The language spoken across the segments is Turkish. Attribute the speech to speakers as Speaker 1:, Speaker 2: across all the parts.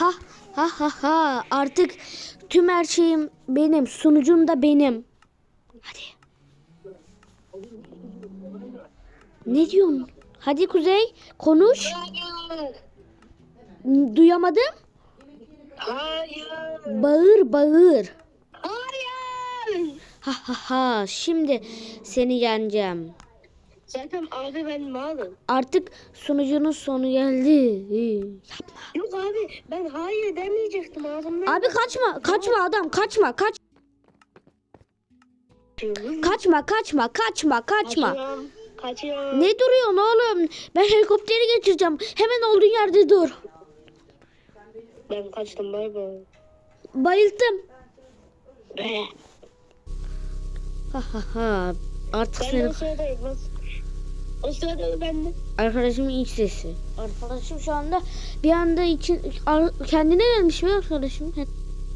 Speaker 1: Ha ha ha ha artık tüm her şeyim benim sunucum da benim. Hadi. Ne diyorsun? Hadi Kuzey konuş. Duyamadım.
Speaker 2: Hayır.
Speaker 1: Bağır bağır.
Speaker 2: Hayır.
Speaker 1: Ha ha ha şimdi seni yeneceğim.
Speaker 2: Zaten abi ben malım.
Speaker 1: Artık sunucunun sonu geldi. Yapma.
Speaker 2: Yok abi ben hayır demeyecektim ağzımdan.
Speaker 1: Abi kaçma kaçma adam kaçma kaç kaçma kaçma kaçma kaçma.
Speaker 2: Kaçıyorum. Kaçıyorum.
Speaker 1: Ne duruyorsun oğlum? Ben helikopteri geçireceğim. Hemen olduğun yerde dur.
Speaker 2: Ben kaçtım bay bay.
Speaker 1: Bayıldım. Ha ha ha. Artık
Speaker 2: Ben
Speaker 1: seni
Speaker 2: o sırada bas. O sırada ben de.
Speaker 1: arkadaşımın iç sesi. Arkadaşım şu anda bir anda için kendine gelmiş mi arkadaşım?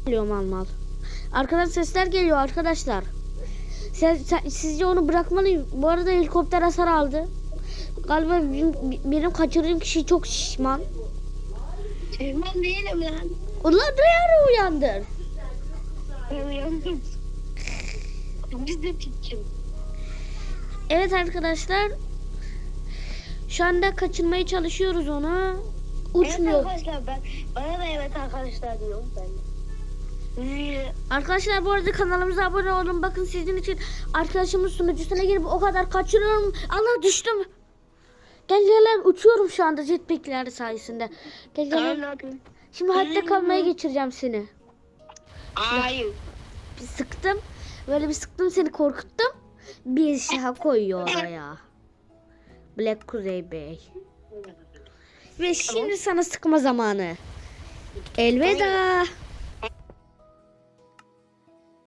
Speaker 1: Geliyor mal mal. Arkadan sesler geliyor arkadaşlar. Sen, sen- sizce onu bırakmalıyım. Bu arada helikopter hasar aldı. Galiba benim, benim kaçırdığım kişi çok şişman.
Speaker 2: Sevmem değilim lan.
Speaker 1: Ulan duyarı uyandır.
Speaker 2: Ben uyandım. Biz de pitçim.
Speaker 1: Evet arkadaşlar. Şu anda kaçırmaya çalışıyoruz onu.
Speaker 2: Evet
Speaker 1: Uçmuyor.
Speaker 2: arkadaşlar ben. Bana da evet arkadaşlar diyorum ben.
Speaker 1: Arkadaşlar bu arada kanalımıza abone olun. Bakın sizin için arkadaşımın sunucusuna girip o kadar kaçırıyorum. Allah düştüm. Gel gel uçuyorum şu anda jetpackler sayesinde. Gel gel. Şimdi hayatta kalmaya geçireceğim seni.
Speaker 2: Hayır.
Speaker 1: Bir sıktım. Böyle bir sıktım seni korkuttum. Bir şaha koyuyor oraya. Black Kuzey Bey. Ve şimdi sana sıkma zamanı. Elveda.